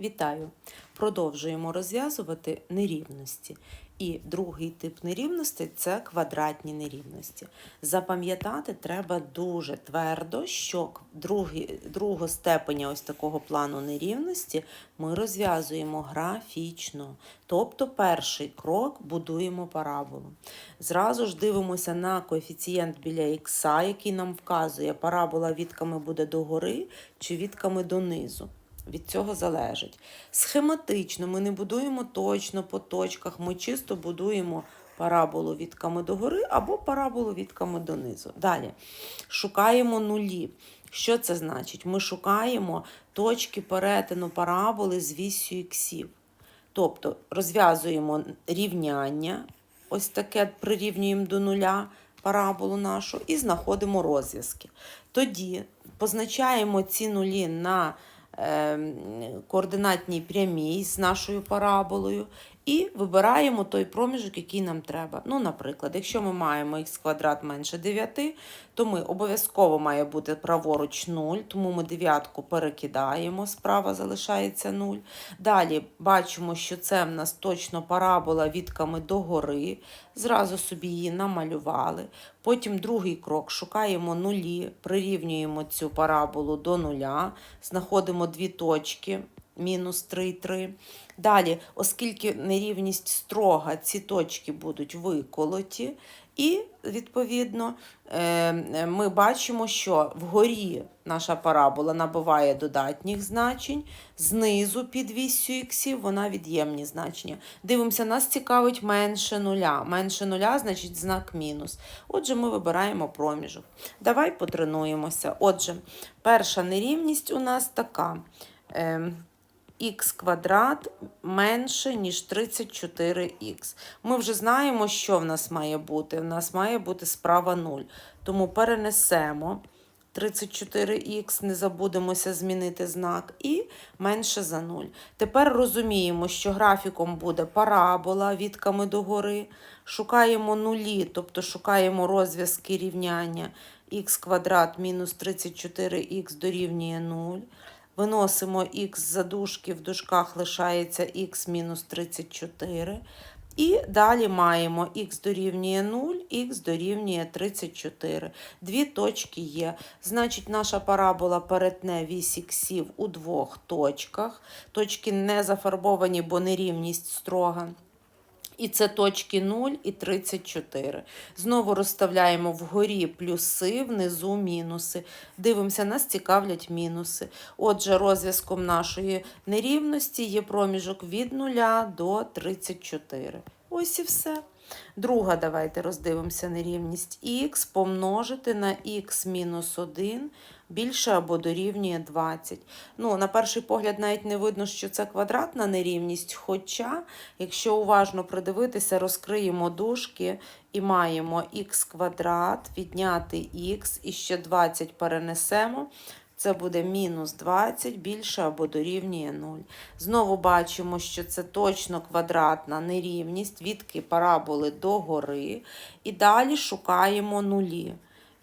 Вітаю! Продовжуємо розв'язувати нерівності. І другий тип нерівностей це квадратні нерівності. Запам'ятати треба дуже твердо, що другий, другого степеня ось такого плану нерівності ми розв'язуємо графічно. Тобто перший крок будуємо параболу. Зразу ж дивимося на коефіцієнт біля х, який нам вказує, парабола відками буде догори чи відками донизу. Від цього залежить. Схематично ми не будуємо точно по точках, ми чисто будуємо параболу відками догори або параболу відками донизу. Dалі шукаємо нулі. Що це значить? Ми шукаємо точки перетину параболи з вісю іксів. Тобто розв'язуємо рівняння, ось таке прирівнюємо до нуля параболу нашу і знаходимо розв'язки. Тоді позначаємо ці нулі на координатній прямій з нашою параболою і вибираємо той проміжок, який нам треба. Ну, наприклад, якщо ми маємо х квадрат менше 9, то ми обов'язково має бути праворуч 0, тому ми дев'ятку перекидаємо, справа залишається 0. Далі бачимо, що це в нас точно парабола відками догори. Зразу собі її намалювали. Потім другий крок шукаємо нулі, прирівнюємо цю параболу до нуля, знаходимо дві точки. Мінус 3, 3. Далі, оскільки нерівність строга, ці точки будуть виколоті, і, відповідно, е, ми бачимо, що вгорі наша парабола набуває додатніх значень, знизу під вісю іксів вона від'ємні значення. Дивимося, нас цікавить менше нуля. Менше нуля значить знак мінус. Отже, ми вибираємо проміжок. Давай потренуємося. Отже, перша нерівність у нас така. Х квадрат менше, ніж 34х. Ми вже знаємо, що в нас має бути. В нас має бути справа 0. Тому перенесемо 34х, не забудемося змінити знак, і менше за 0. Тепер розуміємо, що графіком буде парабола відками догори. Шукаємо нулі, тобто шукаємо розв'язки рівняння х квадрат мінус 34х дорівнює 0. Виносимо х за дужки, в дужках лишається х мінус 34. І далі маємо х дорівнює 0, х дорівнює 34. Дві точки є. Значить, наша парабола перетне вісь іксів у двох точках. Точки не зафарбовані, бо нерівність строга. І це точки 0 і 34. Знову розставляємо вгорі плюси, внизу мінуси. Дивимося, нас цікавлять мінуси. Отже, розв'язком нашої нерівності є проміжок від 0 до 34. Ось і все. Друга, давайте роздивимося нерівність х помножити на х мінус 1 більше або дорівнює 20. Ну, на перший погляд навіть не видно, що це квадратна нерівність, хоча, якщо уважно придивитися, розкриємо дужки і маємо х квадрат, відняти х і ще 20 перенесемо. Це буде мінус 20 більше або дорівнює 0. Знову бачимо, що це точно квадратна нерівність, відки параболи догори. І далі шукаємо нулі.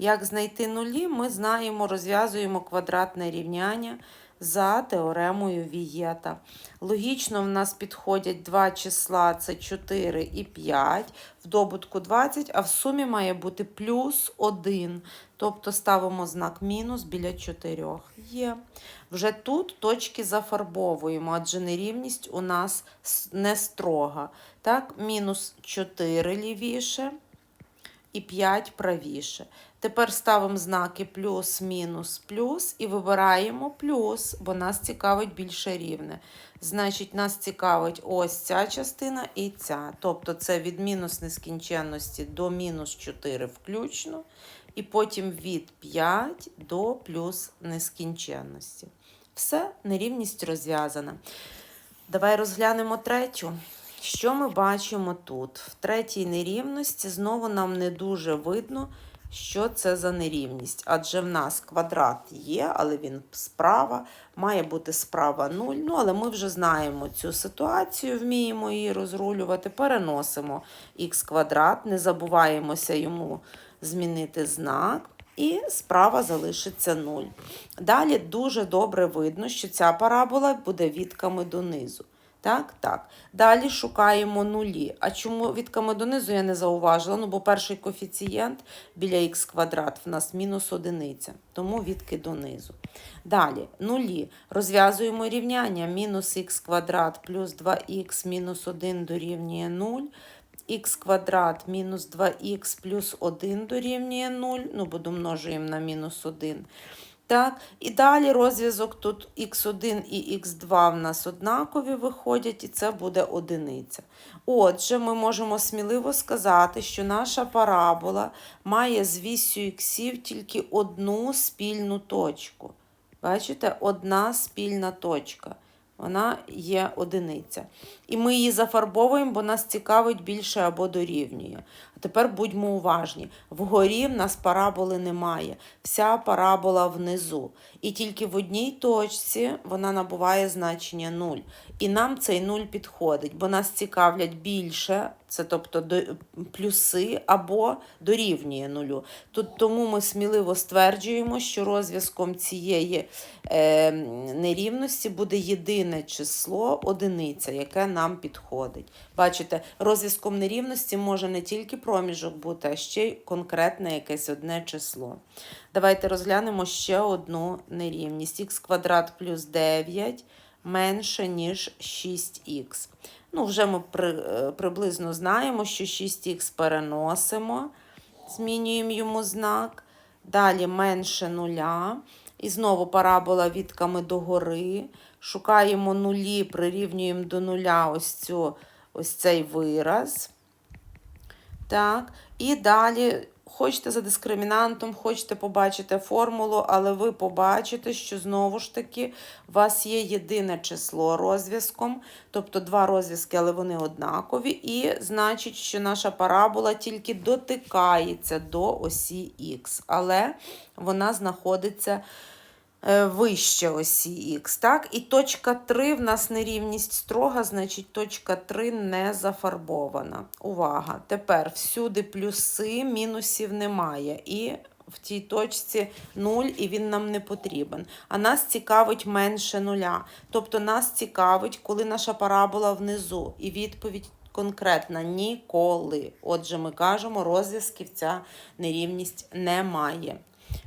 Як знайти нулі, ми знаємо, розв'язуємо квадратне рівняння за теоремою Вієта. Логічно в нас підходять два числа це 4 і 5, в добутку 20, а в сумі має бути плюс 1. Тобто ставимо знак мінус біля 4. Є. Вже тут точки зафарбовуємо, адже нерівність у нас не строга. Так, мінус 4 лівіше і 5 правіше. Тепер ставимо знаки плюс, мінус, плюс і вибираємо плюс, бо нас цікавить більше рівне. Значить, нас цікавить ось ця частина і ця. Тобто це від мінус нескінченності до мінус 4 включно, і потім від 5 до плюс нескінченності. Все, нерівність розв'язана. Давай розглянемо третю. Що ми бачимо тут? В третій нерівності знову нам не дуже видно, що це за нерівність. Адже в нас квадрат є, але він справа, має бути справа 0. Ну, але ми вже знаємо цю ситуацію, вміємо її розрулювати. Переносимо х квадрат, не забуваємося йому змінити знак. і справа залишиться 0. Далі дуже добре видно, що ця парабола буде відками донизу. Так, так. Далі шукаємо нулі. А чому відками донизу я не зауважила? Ну, бо перший коефіцієнт біля х квадрат в нас мінус одиниця, тому відки донизу. Далі нулі. Розв'язуємо рівняння. Мінус х квадрат плюс 2х мінус 1 дорівнює 0. х квадрат мінус 2х плюс 1 дорівнює 0. Ну, бо домножуємо на мінус 1. Так, і далі розв'язок тут х1 і х2 в нас однакові виходять, і це буде одиниця. Отже, ми можемо сміливо сказати, що наша парабола має з вісю іксів тільки одну спільну точку. Бачите, одна спільна точка. Вона є одиниця. І ми її зафарбовуємо, бо нас цікавить більше або дорівнює. А тепер будьмо уважні. Вгорі в нас параболи немає. Вся парабола внизу. І тільки в одній точці вона набуває значення 0. І нам цей 0 підходить, бо нас цікавлять більше, це тобто до, плюси або дорівнює нулю. Тут тому ми сміливо стверджуємо, що розв'язком цієї е, нерівності буде єдине число одиниця, яке нам підходить. Бачите, розв'язком нерівності може не тільки проміжок бути, а ще й конкретне якесь одне число. Давайте розглянемо ще одну нерівність. х квадрат плюс 9 менше, ніж 6х. Ну, вже ми при, е, приблизно знаємо, що 6х переносимо, змінюємо йому знак. Далі менше нуля. І знову парабола відками догори. Шукаємо нулі, прирівнюємо до нуля ось, цю, ось цей вираз. Так, і далі. Хочете за дискримінантом, хочете побачити формулу, але ви побачите, що знову ж таки у вас є єдине число розв'язком, тобто два розв'язки, але вони однакові. І значить, що наша парабола тільки дотикається до осі Х, але вона знаходиться вище осі Х. Так? І точка 3 в нас нерівність строга, значить точка 3 не зафарбована. Увага! Тепер всюди плюси, мінусів немає. І в тій точці 0, і він нам не потрібен. А нас цікавить менше нуля. Тобто нас цікавить, коли наша парабола внизу. І відповідь конкретна ніколи. Отже, ми кажемо, розв'язків ця нерівність не має.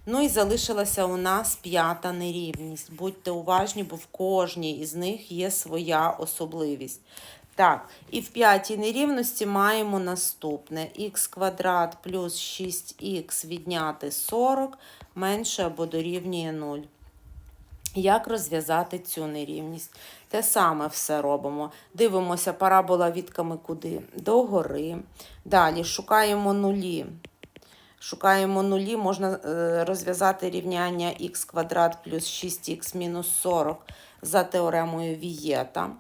Ну і залишилася у нас п'ята нерівність. Будьте уважні, бо в кожній із них є своя особливість. Так, і в п'ятій нерівності маємо наступне: х квадрат плюс 6х відняти 40 менше або дорівнює 0. Як розв'язати цю нерівність? Те саме все робимо. Дивимося, парабола відками куди? Догори. Далі шукаємо нулі. Шукаємо нулі, можна е, розв'язати рівняння х квадрат плюс 6х мінус 40 за теоремою Вієта.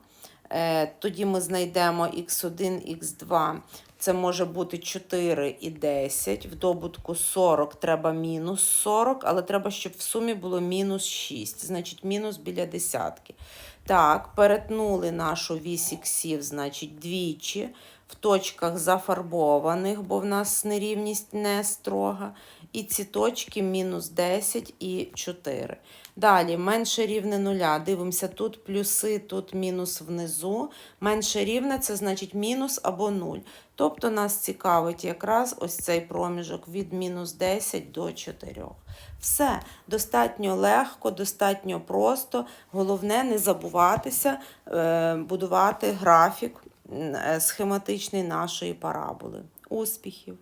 Е, Тоді ми знайдемо х1, х2. Це може бути 4 і 10. В добутку 40 треба мінус 40, але треба, щоб в сумі було мінус 6. Значить, мінус біля десятки. Так, перетнули нашу вісь іксів, значить, двічі. В точках зафарбованих, бо в нас нерівність не строга. І ці точки мінус 10 і 4. Далі менше рівне нуля. Дивимося, тут плюси, тут мінус внизу. Менше рівне це значить мінус або 0. Тобто нас цікавить якраз ось цей проміжок від мінус 10 до 4. Все достатньо легко, достатньо просто. Головне не забуватися е, будувати графік е, схематичний нашої параболи. Успіхів!